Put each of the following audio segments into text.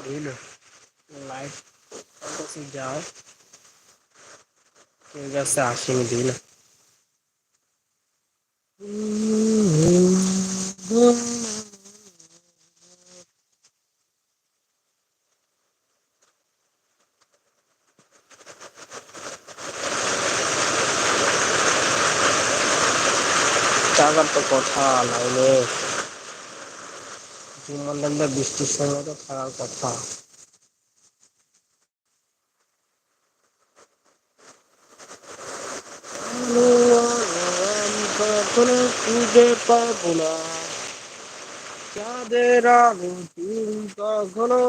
বুঝলো লাইট কাছে যাও কেউ কাছে আসেনি বুঝলো টাকার তো কথা লাইনে জুমার বৃষ্টির সময় তো থাকার কথা। কখনো খুঁজে পাবো না চাঁদের আলো কখনো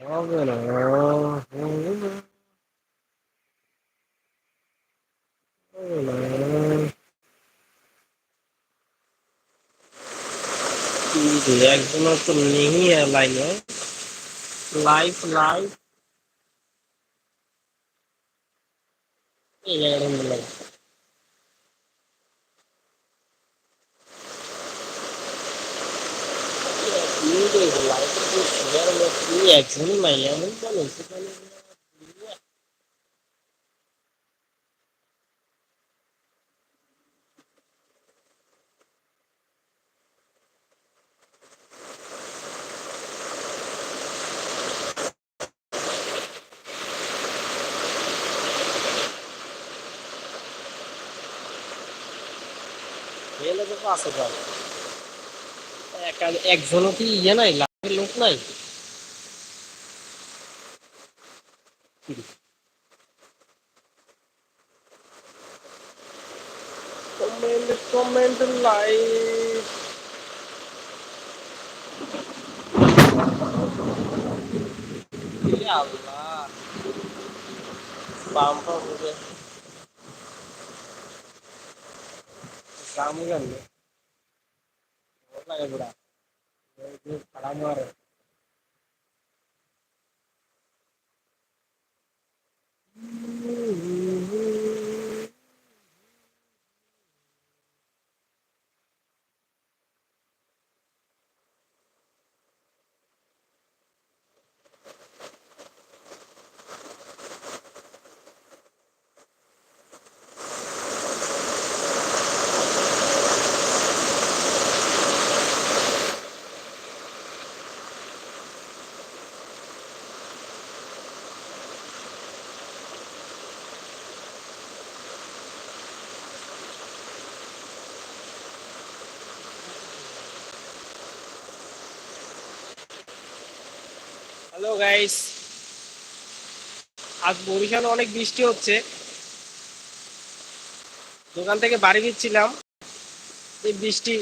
হবে না হবে হবে না। কি রে, একজনও তো নেই লাইনে লাইফ লাইফ এই জায়গাটা মিলাই একজনই নাই এমন বলে সেখানে এলে তো আছে যাবে একজনও কি ইয়ে নাই? লাভের লোক নাই? Comment comment like Allah. বাম্পা বুঝে কাম গেল লাগে বুড়া হ্যালো গাইস আজ বরিশালে অনেক বৃষ্টি হচ্ছে। দোকান থেকে বাড়ি ফিরছিলাম। এই বৃষ্টি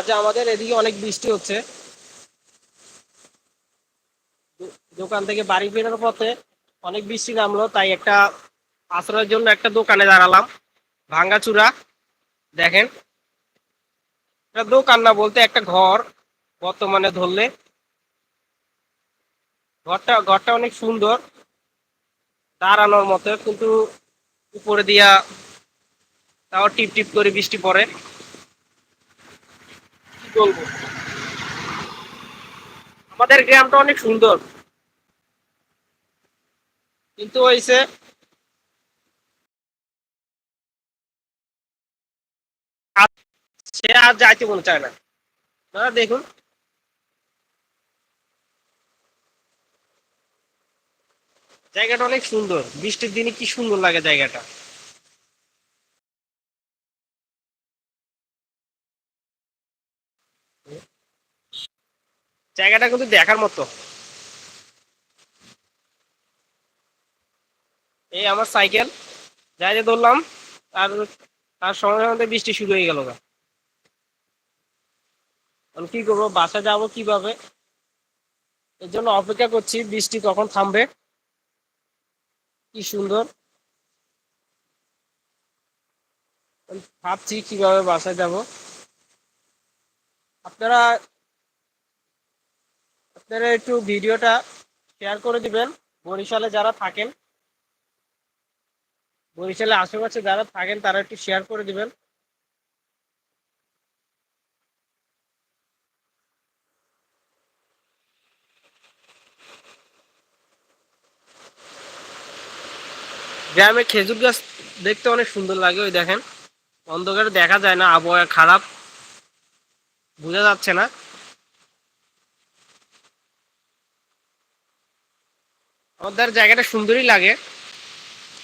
আজ আমাদের এদিকে অনেক বৃষ্টি হচ্ছে। দোকান থেকে বাড়ি ফেরার পথে অনেক বৃষ্টি নামলো, তাই একটা আশ্রয়ের জন্য একটা দোকানে দাঁড়ালাম ভাঙ্গাচুরা দেখেন দোকান না বলতে একটা ঘর, বর্তমানে ধরলে। ঘরটা ঘরটা অনেক সুন্দর, দাঁড়ানোর মতো, কিন্তু উপরে দিয়া তাও টিপ টিপ করে বৃষ্টি পড়ে। বলব আমাদের গ্রামটা অনেক সুন্দর। কিন্তু হয়েছে সে আর যাইতে মনে চায় না। না দেখুন। জায়গাটা অনেক সুন্দর। বৃষ্টির দিনে কি সুন্দর লাগে জায়গাটা। জায়গাটা কিন্তু দেখার মতো। এই আমার সাইকেল, যাই যে ধরলাম, আর তার সঙ্গে সঙ্গে বৃষ্টি শুরু হয়ে গেল আমি কি করব, বাসা যাব কীভাবে? এর জন্য অপেক্ষা করছি, বৃষ্টি কখন থামবে? কি সুন্দর। ভাবছি কীভাবে বাসায় যাব। আপনারা আপনারা একটু ভিডিওটা শেয়ার করে দিবেন। বরিশালে যারা থাকেন বরিশালে আশেপাশে যারা থাকেন, তারা একটু শেয়ার করে দিবেন। গ্রামে খেজুর গাছ দেখতে অনেক সুন্দর লাগে, ওই দেখেন। অন্ধকারে দেখা যায় না, আবহাওয়া খারাপ। বোঝা যাচ্ছে না। আমাদের জায়গাটা সুন্দরই লাগে।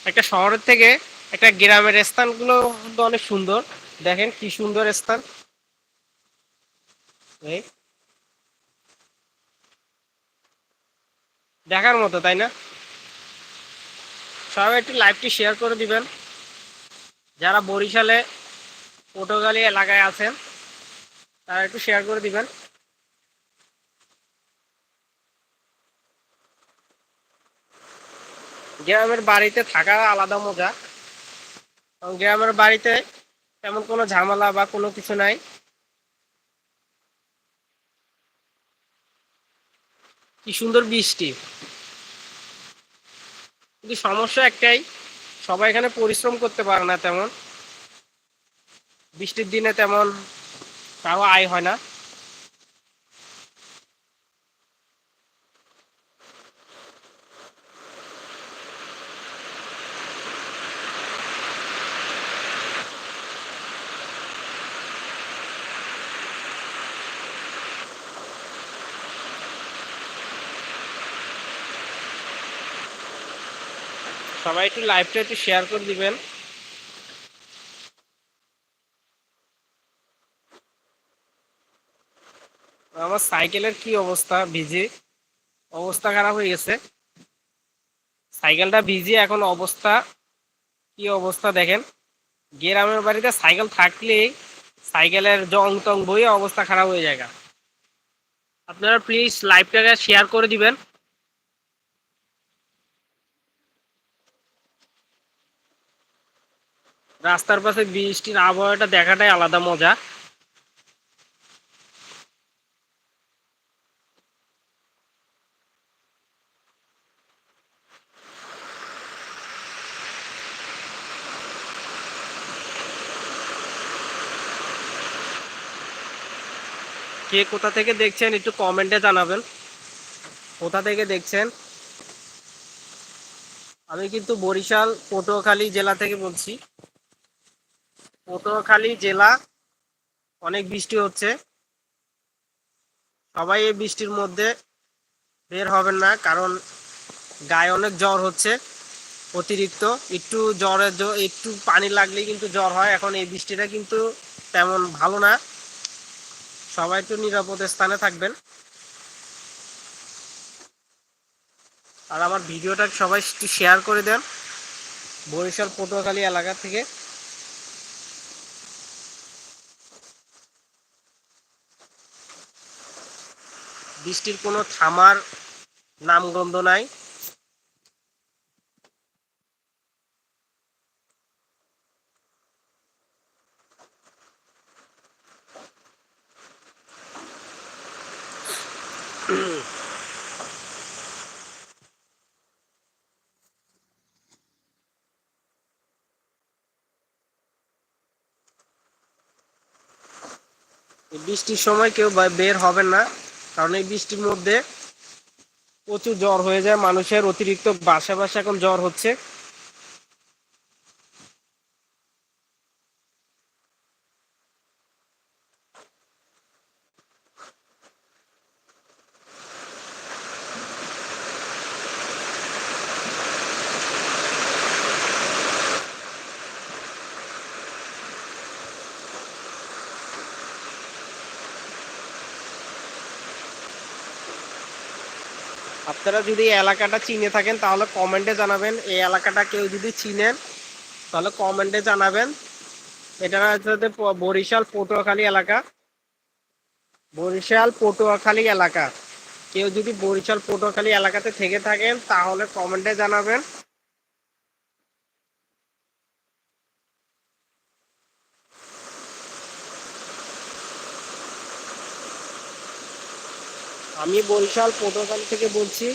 একটা শহরের থেকে একটা গ্রামের স্থানগুলো কিন্তু অনেক সুন্দর। দেখেন কি সুন্দর স্থান। দেখার মতো, তাই না? সবাই একটু লাইভটি শেয়ার করে দিবেন। যারা বরিশালে, পটুয়াখালী এলাকায় আছেন তারা একটু শেয়ার করে দিবেন। গ্রামের বাড়িতে থাকা আলাদা মজা। গ্রামের বাড়িতে তেমন কোনো ঝামেলা বা কোনো কিছু নাই। কি সুন্দর বৃষ্টি। কিন্তু সমস্যা একটাই, সবাই এখানে পরিশ্রম করতে পারে না তেমন। বৃষ্টির দিনে তেমন কারও আয় হয় না। সবাই একটু লাইভটা একটু শেয়ার করে দিবেন। আমার সাইকেলের কি অবস্থা? ভিজে? অবস্থা খারাপ হয়ে গেছে। সাইকেলটা ভিজে, এখন অবস্থা, কি অবস্থা দেখেন? গ্রামের বাড়িতে সাইকেল থাকলেই সাইকেলের জং টং বইয়ে অবস্থা খারাপ হয়ে যায় আপনারা প্লিজ লাইভটাকে শেয়ার করে দিবেন। রাস্তার পাশে বৃষ্টির আবহাওয়াটা দেখাটাই আলাদা মজা। কে কোথা থেকে দেখছেন একটু কমেন্টে জানাবেন। কোথা থেকে দেখছেন? আমি কিন্তু বরিশাল, পটুয়াখালী জেলা থেকে বলছি। পটুয়াখালী জেলা, অনেক বৃষ্টি হচ্ছে। সবাই এই বৃষ্টির মধ্যে বের হবেন না, কারণ গায়ে অনেক জ্বর হচ্ছে, অতিরিক্ত। একটু জ্বরের জ- একটু পানি লাগলেই কিন্তু জ্বর হয়। এখন এই বৃষ্টিটা কিন্তু তেমন ভালো না। সবাই একটু নিরাপদ স্থানে থাকবেন। আর আমার ভিডিওটা সবাই একটু শেয়ার করে দেন, বরিশাল পটুয়াখালী এলাকা থেকে। বৃষ্টির কোনো থামার নামগন্ধ নাই। বৃষ্টির সময় কেউ বের হবে না, কারণ এই বৃষ্টির মধ্যে প্রচুর জ্বর হয়ে যায়, মানুষের অতিরিক্ত বাসা বাসা এখন জ্বর হচ্ছে। আপনারা যদি এলাকাটা চিনে থাকেন, তাহলে কমেন্টে জানাবেন। এই এলাকাটা কেউ যদি চিনেন, তাহলে কমেন্টে জানাবেন। এটা হচ্ছে বরিশাল পটুয়াখালী এলাকা। বরিশাল পটুয়াখালী এলাকা। কেউ যদি বরিশাল পটুয়াখালী এলাকাতে থেকে থাকেন, তাহলে কমেন্টে জানাবেন। আমি বরিশাল পটুয়াখালী থেকে বলছি,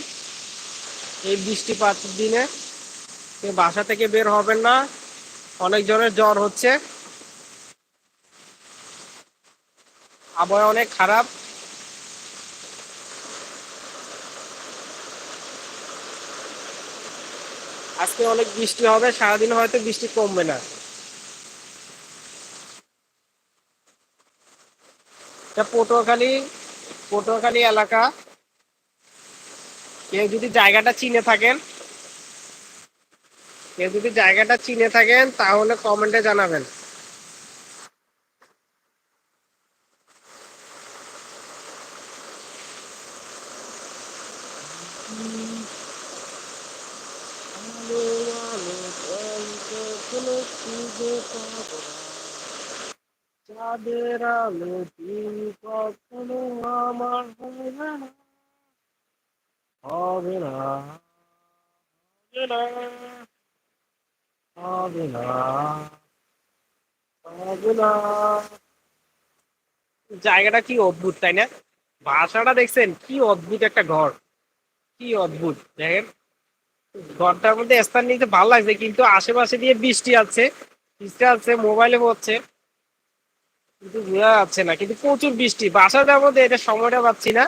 এই বৃষ্টিপাতের দিনে। বাসা থেকে বের হবেন না, অনেক জনের জ্বর হচ্ছে। আবহাওয়া অনেক খারাপ। আজকে অনেক বৃষ্টি হবে, সারাদিন হয়তো বৃষ্টি কমবে না। পটুয়াখালী পটুয়াখালী এলাকা। কেউ যদি জায়গাটা চিনে থাকেন, কেউ যদি জায়গাটা চিনে থাকেন, তাহলে কমেন্টে জানাবেন আলো আলো কোনো খুঁজে পাবো না। চাঁদের আলো দিন কখনো আমার হবে না। হবে না হবে না হবে না জায়গাটা কি অদ্ভুত, তাই না? বাসাটা দেখছেন, কি অদ্ভুত একটা ঘর। কি অদ্ভুত, দেখেন। ঘরটার মধ্যে স্থান নিতে ভালো লাগছে, কিন্তু আশেপাশে দিয়ে বৃষ্টি আছে বৃষ্টি আছে মোবাইলে হচ্ছে। কিন্তু বোঝা যাচ্ছে না, কিন্তু প্রচুর বৃষ্টি। বাসাটার মধ্যে এটা সময়টা পাচ্ছি না।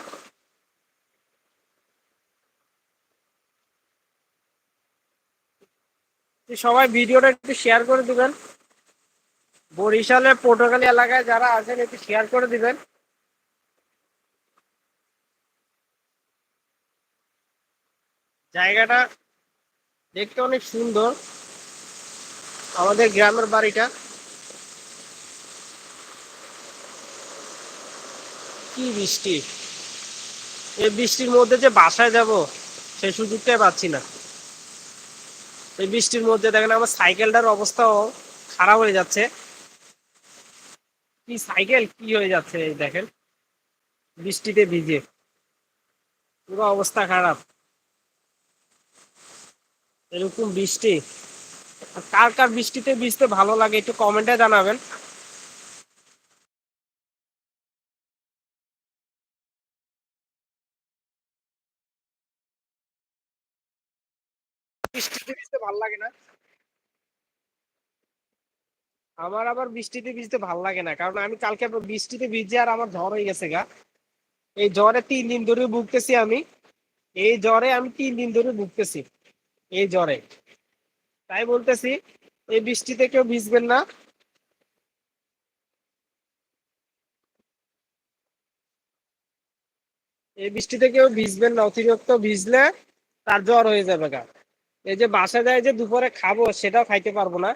সবাই ভিডিওটা একটু শেয়ার করে দিবেন। বরিশালের পটুয়াখালী এলাকায় যারা আছেন, একটু শেয়ার করে দিবেন। জায়গাটা দেখতে অনেক সুন্দর। আমাদের গ্রামের বাড়িটা। কি বৃষ্টি? এই বৃষ্টির মধ্যে যে বাসায় যাব, সেই সুযোগটাই পাচ্ছি না। এই বৃষ্টির মধ্যে দেখেন আমার সাইকেলটার অবস্থাও খারাপ হয়ে যাচ্ছে। কি সাইকেল? কি হয়ে যাচ্ছে? দেখেন, বৃষ্টিতে ভিজে। পুরো অবস্থা খারাপ। এরকম বৃষ্টি। কার কার বৃষ্টিতে ভিজতে ভালো লাগে একটু কমেন্টে জানাবেন। ভালো লাগে না। আমার আবার বৃষ্টিতে ভিজতে ভালো লাগে না, কারণ আমি কালকে বৃষ্টিতে ভিজে আর আমার জ্বর হয়ে গেছে গা। এই জ্বরে তিন দিন ধরে ভুগতেছি আমি। এই জ্বরে আমি তিন দিন ধরে ভুগতেছি, এই জ্বরে। তাই বলতেছি, এই বৃষ্টিতে কেউ ভিজবেন না। এই বৃষ্টিতে কেউ ভিজবেন না, অতিরিক্ত ভিজলে তার জ্বর হয়ে যাবে গা। এই যে বাসায় যায় যে দুপুরে খাব সেটাও খাইতে পারব না।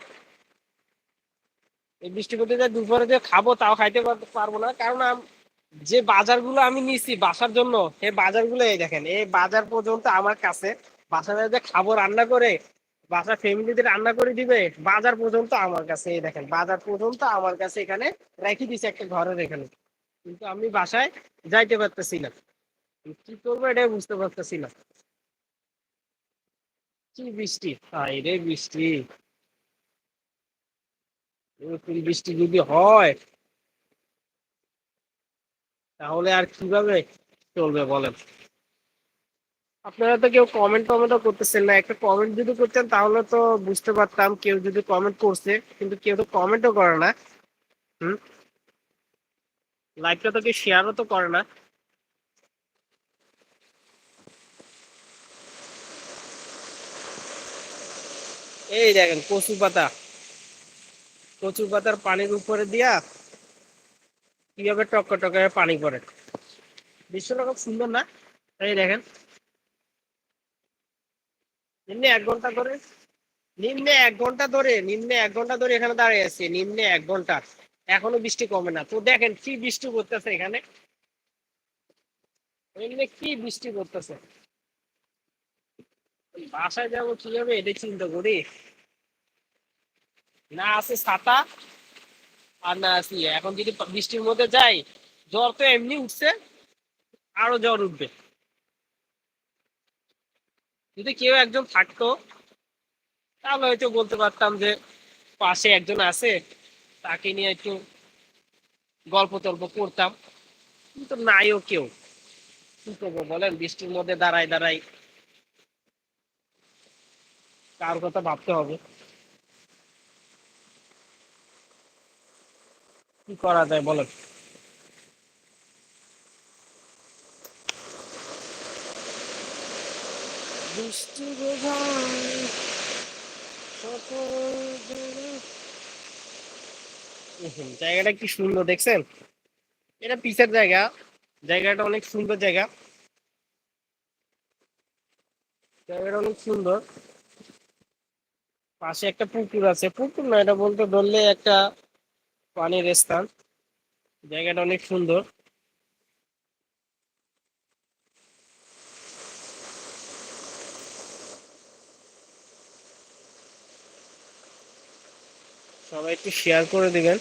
এই মধ্যে যে দুপুরে যে খাব তাও খাইতে পারব না। কারণ যে বাজারগুলো আমি নিছি বাসার জন্য এই বাজারগুলো এই দেখেন, এই বাজার পর্যন্ত আমার কাছে। বাসা যায় যে খাব, রান্না করে বাসার ফ্যামিলিতে রান্না করে দিবে, বাজার পর্যন্ত আমার কাছে, এই দেখেন, বাজার পর্যন্ত আমার কাছে এখানে রেখে দিছে একটা ঘরের এখানে। কিন্তু আমি বাসায় যাইতে পারতেছি না। কি করব এটাই বুঝতে পারতেছি না। কি বৃষ্টি রে বৃষ্টি। বৃষ্টি যদি হয়, তাহলে আর কীভাবে চলবে বলেন? আপনারা তো কেউ কমেন্ট টমেন্টও করতেছেন না। একটা কমেন্ট যদি করতেন, তাহলে তো বুঝতে পারতাম কেউ যদি কমেন্ট করছে, কিন্তু কেউ তো কমেন্টও করে না। হুম? লাইভটা তো কেউ শেয়ারও তো করে না। এই দেখেন কচু পাতা। কচু পাতার পানির উপরে দিয়া কীভাবে টক টকে পানি পড়ে। দৃশ্যটা খুব সুন্দর না? এই দেখেন। নিম্নে এক ঘণ্টা ধরে, নিম্নে এক ঘণ্টা ধরে, নিম্নে এক ঘণ্টা ধরে এখানে দাঁড়িয়ে আছে, নিম্নে এক ঘণ্টা। এখনও বৃষ্টি কমে না। তো দেখেন, কি বৃষ্টি করতেছে এখানে? এমনি কি বৃষ্টি করতেছে? বাসায় যাব কীভাবে? এটা চিন্তা করি। না আছে ছাতা, আর না আছি এখন যদি বৃষ্টির মধ্যে যাই, জ্বর তো এমনি উঠছে, আরও জ্বর উঠবে। যদি কেউ একজন থাকতো, তাহলে হয়তো বলতে পারতাম যে, পাশে একজন আছে, তাকে নিয়ে একটু গল্প টল্প করতাম। কিন্তু নাইও কেউ। কি বলেন? বৃষ্টির মধ্যে দাঁড়াই দাঁড়াই কার কথা ভাবতে হবে? কি করা যায় বলেন জায়গাটা কি সুন্দর দেখছেন? এটা পিসের জায়গা। জায়গাটা অনেক সুন্দর জায়গা। জায়গাটা অনেক সুন্দর। পাশে একটা পুকুর আছে। পুকুর না, এটা বলতে ধরলে একটা পানির স্থান। জায়গাটা অনেক সুন্দর। সবাই একটু শেয়ার করে দিবেন।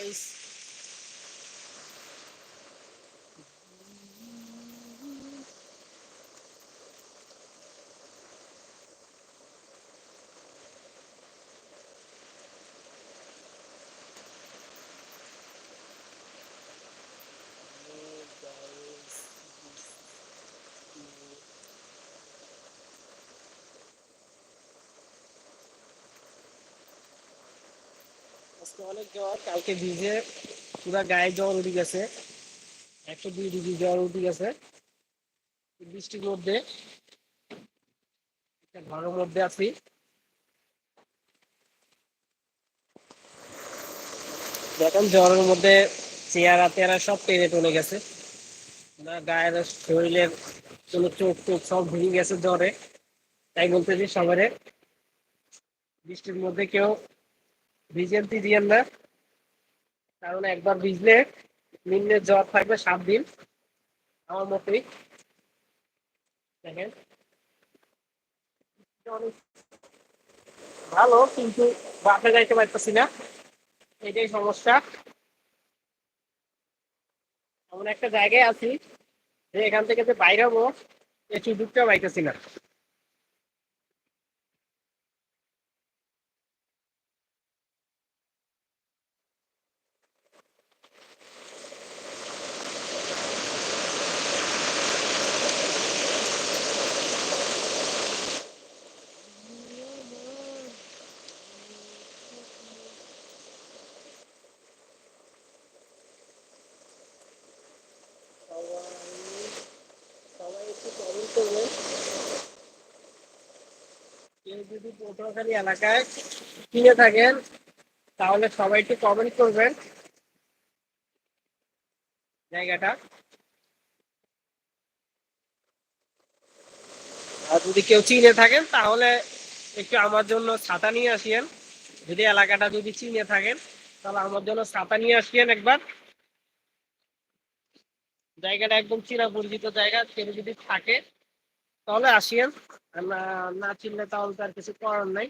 হ্যালো গাইস আজকে অনেক জ্বর, কালকে ভিজে পুরা গায়ে জ্বর উঠে গেছে। একশো দুই ডিগ্রি জ্বর উঠে গেছে। বৃষ্টির মধ্যে ঘরের মধ্যে আছি। দেখেন জ্বরের মধ্যে চেয়ারা তেয়ারা সব টেনে টনে গেছে। গায়ের শরীরের কোনো চোখ টোক সব ভেঙে গেছে জ্বরে। তাই বলতেছি সবারে বৃষ্টির মধ্যে কেউ ভিজেন্তি দিয়েন না। কারণ একবার ভিজলে নিম্নে জ্বর থাকবে সাত দিন, আমার মতোই দেখেন। ভালো, কিন্তু বাপে যাইতে পারতেছি না। এটাই সমস্যা। এমন একটা জায়গায় আছি যে এখান থেকে যে বাইরে হব এই সুযোগটা পাইতেছি না সবাই সবাই একটু কমেন্ট করবেন কেউ যদি পটুয়াখালী এলাকায় কিনে থাকেন, তাহলে সবাই একটু কমেন্ট করবেন। জায়গাটা। আর যদি কেউ চিনে থাকেন, তাহলে একটু আমার জন্য ছাতা নিয়ে আসিয়েন। যদি এলাকাটা যদি চিনে থাকেন, তাহলে আমার জন্য ছাতা নিয়ে আসিয়েন একবার। জায়গাটা একদম চিনা পরিচিত জায়গা, কেউ যদি থাকে তাহলে আসিয়েন। না চিনলে তাহলে তো আর কিছু করার নাই।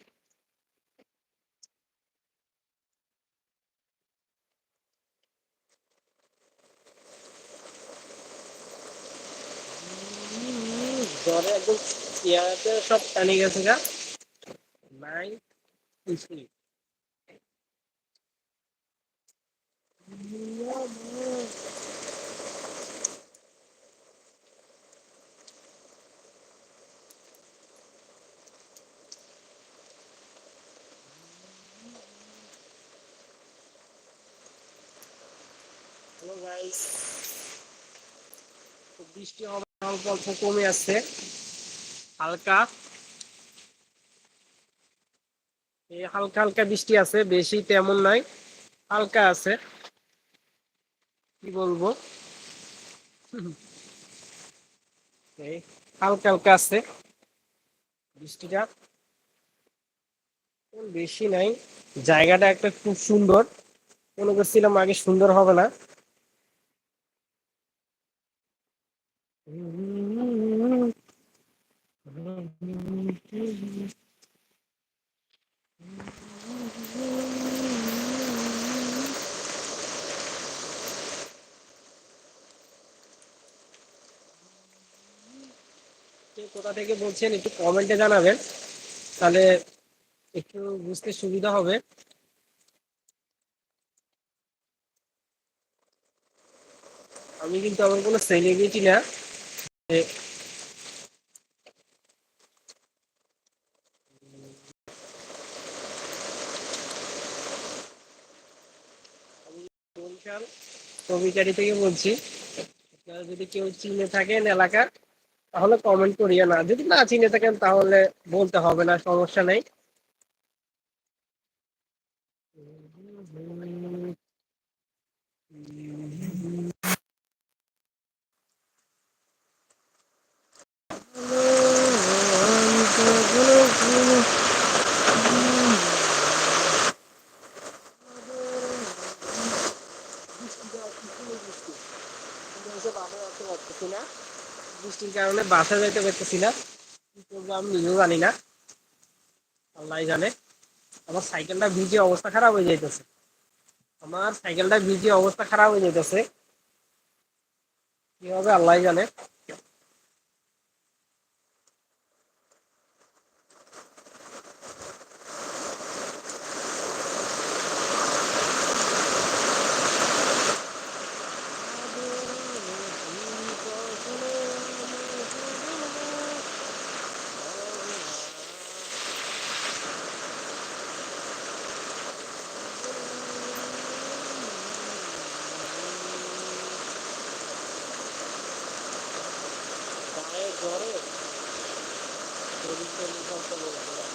জ্বরে একদম চেয়ারতে সব টানি গেছে গা। নাই বৃষ্টি হবে অল্প অল্প, কমে আসছে। হালকা। এই হালকা হালকা বৃষ্টি আছে, বেশি তেমন নাই, হালকা আছে। কি বলব? এই হালকা হালকা আছে বৃষ্টিটা। বেশি নাই। জায়গাটা একটা খুব সুন্দর। মনে করছিলাম আগে সুন্দর হবে না। কোথা থেকে বলছেন একটু কমেন্টে জানাবেন, তাহলে একটু বুঝতে সুবিধা হবে। আমি কিন্তু আমার কোনো সেলিব্রিটি না। কবিচারি থেকে বলছি, আপনারা যদি কেউ চিনে থাকেন এলাকা তাহলে কমেন্ট করিয়া না। যদি না চিনে থাকেন, তাহলে বলতে হবে না, সমস্যা নেই। বৃষ্টির কারণে যাইতে পারতেছি না। কি করব আমি নিজেও জানি না। আল্লাহ জানে। আমার সাইকেলটা ভিজে অবস্থা খারাপ হয়ে যাইতেছে। আমার সাইকেলটা ভিজে অবস্থা খারাপ হয়ে যাইতেছে। কি হবে আল্লাহ জানে। bir sorun kontrol olacak.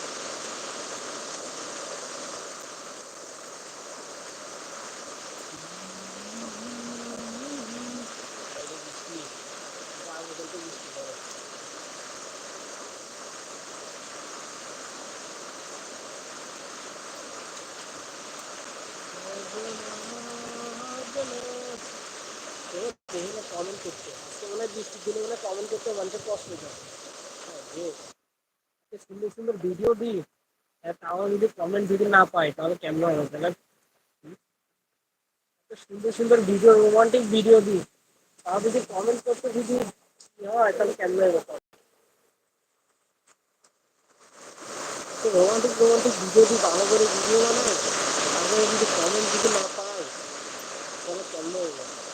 সুন্দর সুন্দর ভিডিও দিই তাও যদি কমেন্ট যদি না পাই, তাহলে কেমন হবে? তাহলে সুন্দর সুন্দর ভিডিও রোমান্টিক ভিডিও দিই। তাও যদি কমেন্ট করতে যদি হয়, তাহলে কেমন হবে? রোমান্টিক রোমান্টিক ভিডিও দিই, ভালো করে ভিডিও বানাই। তারপরে যদি কমেন্ট যদি না পাই, তাহলে কেমন হবে?